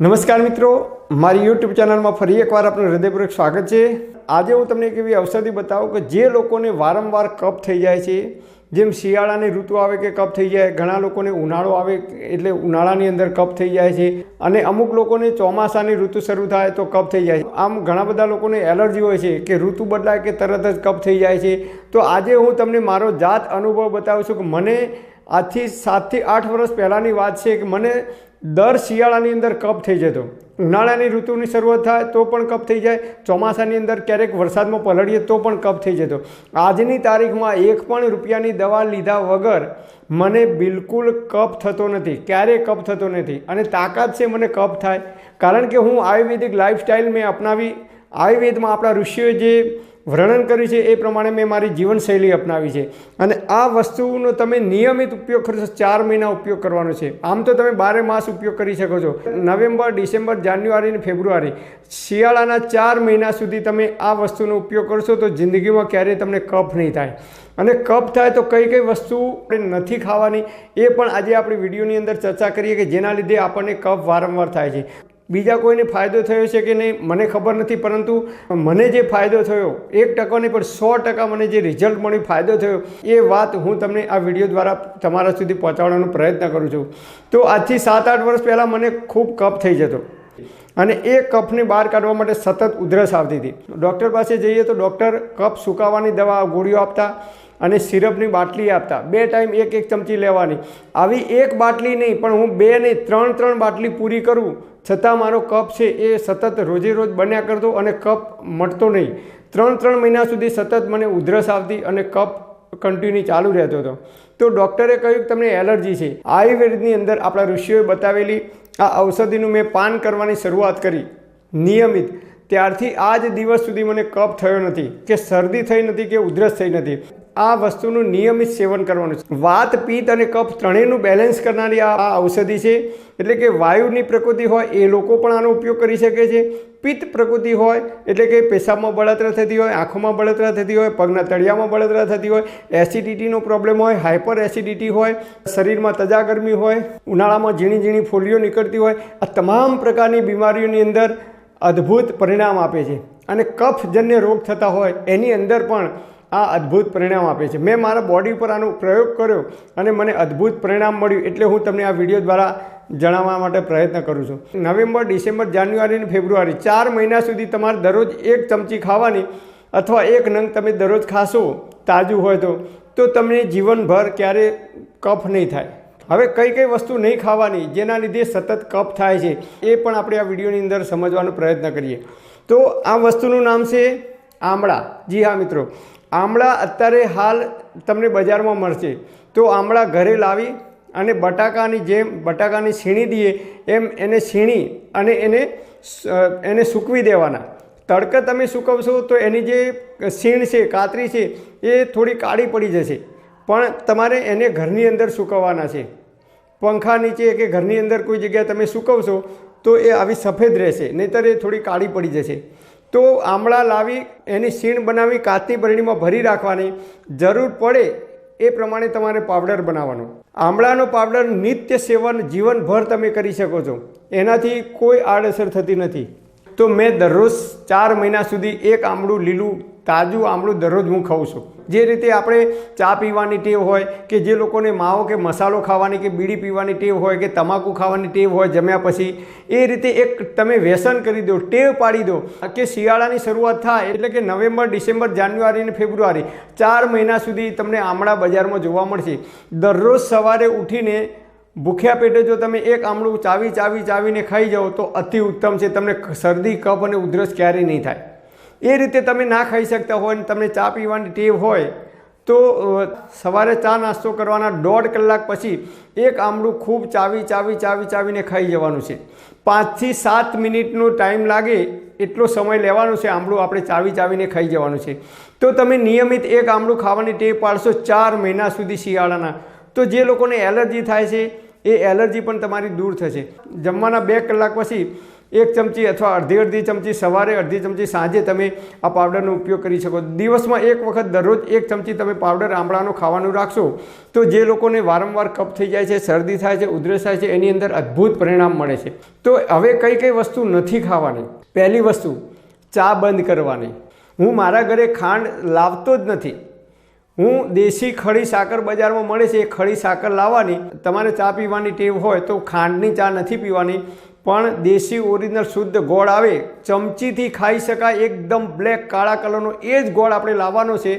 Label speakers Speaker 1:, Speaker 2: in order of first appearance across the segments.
Speaker 1: નમસ્કાર મિત્રો, મારી યુટ્યુબ ચેનલમાં ફરી એકવાર આપનું હૃદયપૂર્વક સ્વાગત છે. આજે હું તમને એક એવી ઔષધિ બતાવું કે જે લોકોને વારંવાર કફ થઈ જાય છે, જેમ શિયાળાની ઋતુ આવે કે કફ થઈ જાય, ઘણા લોકોને ઉનાળો આવે એટલે ઉનાળાની અંદર કફ થઈ જાય છે, અને અમુક લોકોને ચોમાસાની ઋતુ શરૂ થાય તો કફ થઈ જાય છે. આમ ઘણા બધા લોકોને એલર્જી હોય છે કે ઋતુ બદલાય કે તરત જ કફ થઈ જાય છે. તો આજે હું તમને મારો જાત અનુભવ બતાવું છું કે મને આજથી સાતથી આઠ વર્ષ પહેલાંની વાત છે કે મને દર શિયાળાની અંદર કપ થઈ જતો. ઉનાળાની ઋતુની શરૂઆત થાય તો પણ કપ થઈ જાય. ચોમાસાની અંદર ક્યારેક વરસાદમાં પલળીએ તો પણ કપ થઈ જતો. આજની તારીખમાં એક પણ રૂપિયાની દવા લીધા વગર મને બિલકુલ કપ થતો નથી. ક્યારેય કપ થતો નથી. અને તાકાત છે મને કપ થાય. કારણ કે હું આયુર્વેદિક લાઈફસ્ટાઈલ મેં અપનાવી. આયુર્વેદમાં આપણા ઋષિઓએ જે વર્ણન કર્યું છે એ પ્રમાણે મેં મારી જીવનશૈલી અપનાવી છે. અને આ વસ્તુનો તમે નિયમિત ઉપયોગ કરશો ચાર મહિના ઉપયોગ કરવાનો છે. આમ તો તમે બારે માસ ઉપયોગ કરી શકો છો. નવેમ્બર, ડિસેમ્બર, જાન્યુઆરી અને ફેબ્રુઆરી, શિયાળાના ચાર મહિના સુધી તમે આ વસ્તુનો ઉપયોગ કરશો તો જિંદગીમાં ક્યારેય તમને કફ નહીં થાય. અને કફ થાય તો કઈ કઈ વસ્તુ આપણે નથી ખાવાની એ પણ આજે આપણે વિડીયોની અંદર ચર્ચા કરીએ કે જેના લીધે આપણને કફ વારંવાર થાય છે. બીજા કોઈને ફાયદો થયો છે કે નહીં, મને ખબર નથી, પરંતુ મને જે ફાયદો થયો, એક ટકો નહીં પણ સો ટકા મને જે રિઝલ્ટ મળ્યું, ફાયદો થયો, એ વાત હું તમને આ વીડિયો દ્વારા તમારા સુધી પહોંચાડવાનો પ્રયત્ન કરું છું. તો આજથી સાત આઠ વર્ષ પહેલાં મને ખૂબ કફ થઈ જતો. અને એ કફને બહાર કાઢવા માટે સતત ઉધરસ આવતી હતી. ડૉક્ટર પાસે જઈએ તો ડૉક્ટર કફ સુકાવાની દવા, ગોળીઓ આપતા અને સિરપની બાટલી આપતા. બે ટાઈમ એક એક ચમચી લેવાની. આવી એક બાટલી નહીં, પણ હું બે નહીં, ત્રણ ત્રણ બાટલી પૂરી કરું. છતાં મારો કપ છે એ સતત રોજે રોજ બન્યા કરતો અને કપ મટતો નહીં. ત્રણ ત્રણ મહિના સુધી સતત મને ઉધરસ આવતી અને કપ કન્ટિન્યુ ચાલુ રહેતો હતો. તો ડૉક્ટરે કહ્યું કે તમને એલર્જી છે. આયુર્વેદની અંદર આપણા ઋષિઓએ બતાવેલી આ ઔષધિનું મેં પાન કરવાની શરૂઆત કરી. નિયમિત. ત્યારથી આજ દિવસ સુધી મને કફ થયો નથી. કે શરદી થઈ નથી કે ઉધરસ થઈ નથી. આ વસ્તુનું નિયમિત સેવન કરવાનું છે. વાત, પિત્ત અને કફ ત્રણેયનું બેલેન્સ કરનારી આ ઔષધિ છે. એટલે કે વાયુની પ્રકૃતિ હોય, એ લોકો પણ આનો ઉપયોગ કરી શકે છે. પિત્ત પ્રકૃતિ હોય, એટલે કે પેશાબમાં બળતરા થતી હોય, આંખોમાં બળતરા થતી હોય, પગના તળિયામાં બળતરા થતી હોય એસિડિટીનો પ્રોબ્લેમ હોય હાઇપર એસિડિટી હોય, શરીરમાં તજાગરમી હોય, ઉનાળામાં ઝીણી ઝીણી ફોલીઓ નીકળતી હોય, આ તમામ પ્રકારની બીમારીઓની અંદર અદ્ભુત પરિણામ આપે છે. અને કફજન્ય રોગ થતા હોય, એની અંદર પણ આ અદ્ભુત પરિણામ આપે છે. મેં મારા બોડી ઉપર આનો પ્રયોગ કર્યો અને મને અદ્ભુત પરિણામ મળ્યું એટલે હું તમને આ વીડિયો દ્વારા જણાવવા માટે પ્રયત્ન કરું છું. નવેમ્બર, ડિસેમ્બર, જાન્યુઆરી અને ફેબ્રુઆરી ચાર મહિના સુધી તમારે દરરોજ એક ચમચી ખાવાની અથવા એક નંગ તમે દરરોજ ખાશો તાજું હોય તો તો તમને જીવનભર ક્યારે કફ નહીં થાય. હવે કઈ કઈ વસ્તુ નહીં ખાવાની જેના લીધે સતત કફ થાય છે એ પણ આપણે આ વિડીયોની અંદર સમજવાનો પ્રયત્ન કરીએ. તો આ વસ્તુનું નામ છે આમળા. જી હા મિત્રો. આમળા અત્યારે હાલ તમને બજારમાં મળશે. તો આમળા ઘરે લાવી અને બટાકાની જેમ, બટાકાની છીણી દઈએ, એમ એને છીણી અને એને એને સૂકવી દેવાના. તડકે તમે સૂકવશો તો એની જે છીણ છે, કાતરી છે, એ થોડી કાળી પડી જશે. પણ તમારે એને ઘરની અંદર સૂકવવાના છે. પંખા નીચે કે ઘરની અંદર કોઈ જગ્યાએ તમે સૂકવશો તો એ આવી સફેદ રહેશે, નહીંતર એ થોડી કાળી પડી જશે. તો આમળા લાવી, એની સીણ બનાવી કાચની બરણીમાં ભરી રાખવાની જરૂર પડે એ પ્રમાણે તમારે પાવડર બનાવવાનો. આમળાનો પાવડર નિત્ય સેવન, જીવનભર તમે કરી શકો છો. એનાથી કોઈ આડઅસર થતી નથી. તો મેં દરરોજ ચાર મહિના સુધી એક આમળું લીલું તાજું આમળું દરરોજ હું ખાઉં છું. જે રીતે આપણે ચા પીવાની ટેવ હોય કે જે લોકોને માવો કે મસાલો ખાવાની કે બીડી પીવાની ટેવ હોય કે તમાકુ ખાવાની ટેવ હોય જમ્યા પછી, એ રીતે એક તમે વ્યસન કરી દો, ટેવ પાડી દો. કે શિયાળાની શરૂઆત થાય એટલે કે નવેમ્બર, ડિસેમ્બર, જાન્યુઆરી અને ફેબ્રુઆરી, ચાર મહિના સુધી તમને આમળા બજારમાં જોવા મળશે. દરરોજ સવારે ઉઠીને ભૂખ્યા પેટે જો તમે એક આમળું ચાવી ચાવી ચાવીને ખાઈ જાઓ તો અતિ ઉત્તમ છે. તમને શરદી, કફ અને ઉધરસ ક્યારેય નહીં થાય. એ રીતે તમે ના ખાઈ શકતા હોય અને તમને ચા પીવાની ટેવ હોય, તો સવારે ચા નાસ્તો કરવાના દોઢ કલાક પછી એક આમળું ખૂબ ચાવી ચાવી ચાવી, ચાવીને ખાઈ જવાનું છે. પાંચથી સાત મિનિટનો ટાઈમ લાગે એટલો સમય લેવાનો છે આમળું આપણે ચાવી, ચાવીને ખાઈ જવાનું છે. તો તમે નિયમિત એક આમળું ખાવાની ટેવ પાડશો ચાર મહિના સુધી શિયાળાના. તો જે લોકોને એલર્જી થાય છે, એ એલર્જી પણ તમારી દૂર થશે. જમવાના બે કલાક પછી એક ચમચી અથવા અડધી અડધી ચમચી સવારે, અડધી ચમચી સાંજે તમે આ પાવડરનો ઉપયોગ કરી શકો. દિવસમાં એક વખત દરરોજ એક ચમચી તમે પાવડર આમળાનો ખાવાનું રાખશો, તો જે લોકોને વારંવાર કફ થઈ જાય છે, શરદી થાય છે, ઉધરસ થાય છે, એની અંદર અદ્ભુત પરિણામ મળે છે. તો હવે કઈ કઈ વસ્તુ નથી ખાવાની? પહેલી વસ્તુ, ચા બંધ કરવાની. હું મારા ઘરે ખાંડ લાવતો જ નથી. હું દેશી ખડી સાકર બજારમાં મળે છે, એ ખડી સાકર લાવવાની. તમારે ચા પીવાની ટેવ હોય તો ખાંડની ચા નથી પીવાની. પણ દેશી ઓરિજિનલ શુદ્ધ ગોળ આવે, ચમચીથી ખાઈ શકાય એકદમ બ્લેક કાળા કલરનો એ જ ગોળ આપણે લાવવાનો છે.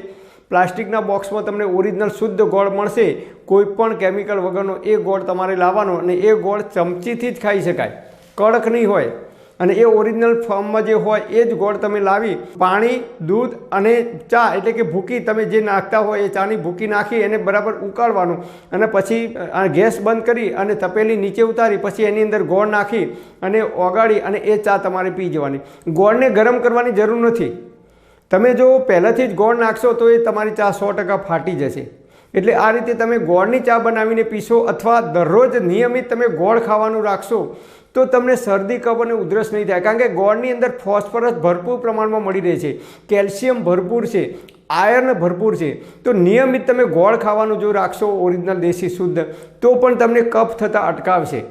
Speaker 1: પ્લાસ્ટિકના બોક્સમાં તમને ઓરિજિનલ શુદ્ધ ગોળ મળશે. કોઈ પણ કેમિકલ વગરનો એ ગોળ તમારે લાવવાનો અને એ ગોળ ચમચીથી જ ખાઈ શકાય. કડક નહીં હોય. અને એ ઓરિજિનલ ફોર્મમાં જે હોય એ જ ગોળ તમે લાવી, પાણી, દૂધ અને ચા એટલે કે ભૂકી તમે જે નાખતા હોય એ ચાની ભૂકી નાખી એને બરાબર ઉકાળવાનું. અને પછી ગેસ બંધ કરી અને તપેલી નીચે ઉતારી, પછી એની અંદર ગોળ નાખી અને ઓગાળી અને એ ચા તમારે પી જવાની. ગોળને ગરમ કરવાની જરૂર નથી. તમે જો પહેલાંથી જ ગોળ નાખશો તો એ તમારી ચા સો ટકા ફાટી જશે. એટલે આ રીતે તમે ગોળની ચા બનાવીને પીશો અથવા દરરોજ નિયમિત તમે ગોળ ખાવાનું રાખશો, તો તમને શરદી, કફ અને ઉધરસ નહીં થાય. કારણ કે ગોળની અંદર ફોસ્ફરસ ભરપૂર પ્રમાણમાં મળી રહે છે, કેલ્શિયમ ભરપૂર છે, આયર્ન ભરપૂર છે. તો નિયમિત તમે ગોળ ખાવાનું જો રાખશો, ઓરિજિનલ દેશી શુદ્ધ, તો પણ તમને કફ થતાં અટકાવશે.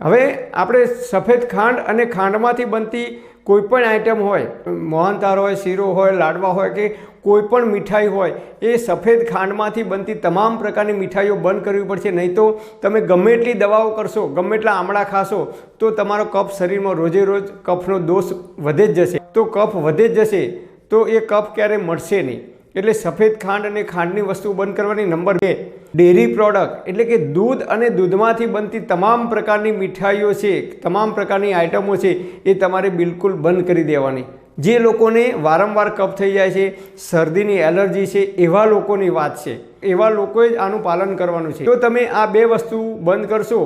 Speaker 1: હવે આપણે સફેદ ખાંડ અને ખાંડમાંથી બનતી કોઈ પણ આઈટમ હોય મોહનતાર હોય, શીરો હોય, લાડવા હોય કે કોઈ પણ મીઠાઈ હોય, એ સફેદ ખાંડમાંથી બનતી તમામ પ્રકારની મીઠાઈઓ બંધ કરવી પડશે. નહીં તો તમે ગમે એટલી દવાઓ કરશો, ગમે એટલા આમળા ખાશો, તો તમારો કફ શરીરમાં રોજે રોજ કફનો દોષ વધે જ જશે. તો કફ વધે જ જશે, તો એ કફ ક્યારેય મળશે નહીં. એટલે સફેદ ખાંડ અને ખાંડની વસ્તુ બંધ કરવાની નંબર બે. ડેરી પ્રોડક્ટ એટલે કે દૂધ અને દૂધમાંથી બનતી તમામ પ્રકારની મીઠાઈઓ છે, તમામ પ્રકારની આઇટમો છે, એ તમારે બિલકુલ બંધ કરી દેવાની. જે લોકોને વારંવાર કફ થઈ જાય છે, શરદીની એલર્જી છે, એવા લોકોની વાત છે. એવા લોકોએ જ આનું પાલન કરવાનું છે. જો તમે આ બે વસ્તુ બંધ કરશો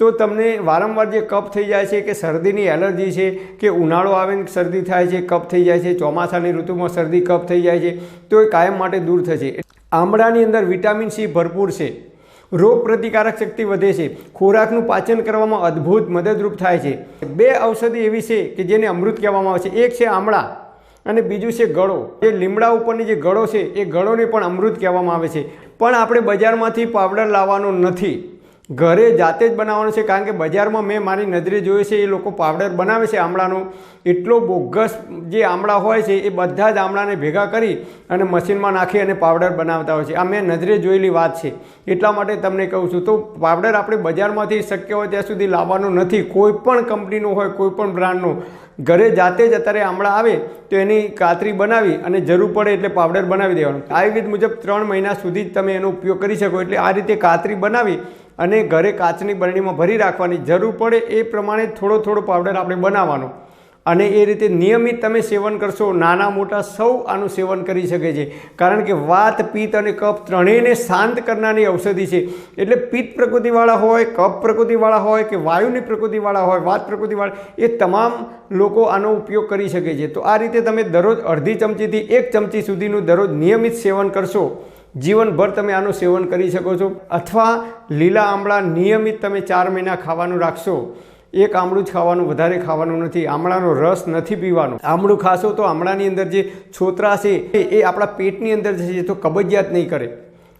Speaker 1: તો તમને વારંવાર જે કફ થઈ જાય છે કે શરદીની એલર્જી છે કે ઉનાળો આવે ને શરદી થાય છે, કફ થઈ જાય છે, ચોમાસાની ઋતુમાં શરદી, કફ થઈ જાય છે, તો એ કાયમ માટે દૂર થશે. આમળાની અંદર વિટામિન સી ભરપૂર છે. રોગ પ્રતિકારક શક્તિ વધે છે. ખોરાકનું પાચન કરવામાં અદ્ભુત મદદરૂપ થાય છે. બે ઔષધિ એવી છે કે જેને અમૃત કહેવામાં આવે છે. એક છે આમળા અને બીજું છે ગળો. એ લીમડા ઉપરની જે ગળો છે, એ ગળોને પણ અમૃત કહેવામાં આવે છે. પણ આપણે બજારમાંથી પાવડર લાવવાનો નથી. ઘરે જાતે જ બનાવવાનું છે, કારણ કે બજારમાં મેં મારી નજરે જોયું છે, એ લોકો પાવડર બનાવે છે આમળાનો. એટલો બોગસ જે આમળા હોય છે, એ બધા જ આમળાને ભેગા કરી અને મશીનમાં નાખી અને પાવડર બનાવતા હોય છે. આ મેં નજરે જોયેલી વાત છે. એટલા માટે તમને કહું છું, તો પાવડર આપણે બજારમાંથી શક્ય હોય ત્યાં સુધી લાવવાનો નથી. કોઈ પણ કંપનીનો હોય, કોઈ પણ બ્રાન્ડનો. ઘરે જાતે જ અત્યારે આમળા આવે, તો એની કાતરી બનાવી અને જરૂર પડે એટલે પાવડર બનાવી દેવાનું. આયુર્વેદ મુજબ ત્રણ મહિના સુધી જ તમે એનો ઉપયોગ કરી શકો, એટલે આ રીતે કાતરી બનાવી અને ઘરે કાચની બરણીમાં ભરી રાખવાની જરૂર પડે એ પ્રમાણે થોડો થોડો પાવડર આપણે બનાવવાનો. અને એ રીતે નિયમિત તમે સેવન કરશો, નાના મોટા સૌ આનું સેવન કરી શકે છે. કારણ કે વાત, પિત્ત અને કફ ત્રણેયને શાંત કરનારી ઔષધિ છે. એટલે પિત્ત પ્રકૃતિવાળા હોય, કફ પ્રકૃતિવાળા હોય કે વાયુની પ્રકૃતિવાળા હોય, વાત પ્રકૃતિવાળા, એ તમામ લોકો આનો ઉપયોગ કરી શકે છે. તો આ રીતે તમે દરરોજ અડધી ચમચીથી એક ચમચી સુધીનું દરરોજ નિયમિત સેવન કરશો. જીવનભર તમે આનું સેવન કરી શકો છો. અથવા લીલા આમળા નિયમિત તમે ચાર મહિના ખાવાનું રાખશો. એક આમળું જ ખાવાનું વધારે ખાવાનું નથી. આમળાનો રસ નથી પીવાનો. આમળું ખાશો તો આમળાની અંદર જે છોતરા છે, એ આપણા પેટની અંદર જશે તો કબજિયાત નહીં કરે.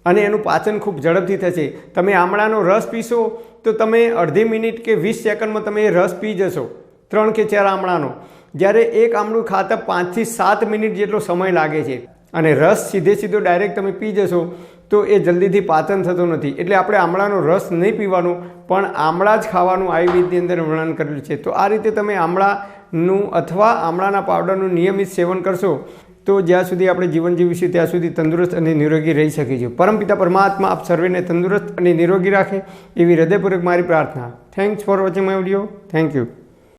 Speaker 1: અને એનું પાચન ખૂબ ઝડપથી થશે. તમે આમળાનો રસ પીશો, તો તમે અડધી મિનિટ કે વીસ સેકન્ડમાં તમે એ રસ પી જશો. ત્રણ કે ચાર આમળાનો. જ્યારે એક આમળું ખાતા પાંચથી સાત મિનિટ જેટલો સમય લાગે છે. અને રસ સીધે સીધો ડાયરેક્ટ તમે પી જશો, તો એ જલ્દીથી પાચન થતું નથી. એટલે આપણે આમળાનો રસ નહીં પીવાનો, પણ આમળા જ ખાવાનું આયુર્વેદની અંદર વર્ણન કરેલું છે. તો આ રીતે તમે આમળાનું અથવા આમળાના પાવડરનું નિયમિત સેવન કરશો, તો જ્યાં સુધી આપણે જીવન જીવીશું, ત્યાં સુધી તંદુરસ્ત અને નિરોગી રહી શકીશું. પરમપિતા પરમાત્મા આપ સર્વેને તંદુરસ્ત અને નિરોગી રાખે, એવી હૃદયપૂર્વક મારી પ્રાર્થના. Thanks for watching my video thank you